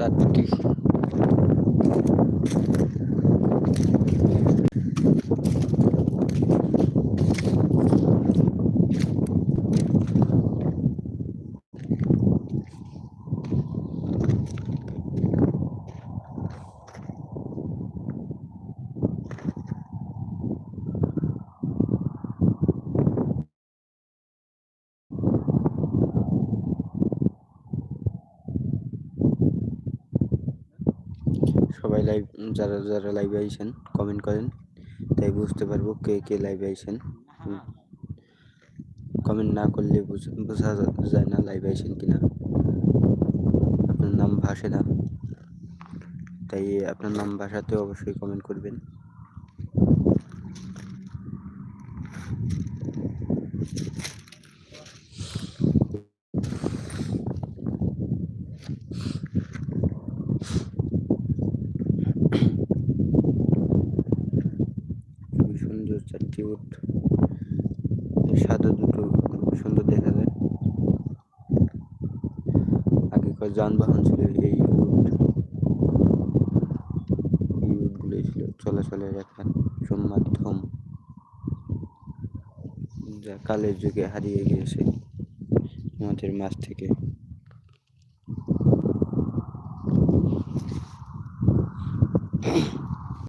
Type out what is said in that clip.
saat putih সবাই live যারা যারা লাইভে আইছেন কমেন্ট করেন। তাই বুঝতে পারব কে কে লাইভে আইছেন কমেন্ট না করলে বুঝ- যায় না লাইভে আইছেন কিনা। আপনার নাম ভাসে না। তাই আপনার নাম ভাষাতে অবশ্যই কমেন্ট করবেন। সুন্দর চারটি উট। সাদা দুটো খুব সুন্দর দেখা যায়। আগেকার যানবাহন ছিল এই এই ছিল চলাচলের একটা মাধ্যম যা কালের যুগে হারিয়ে গিয়েছে। আমাদের মাছ থেকে।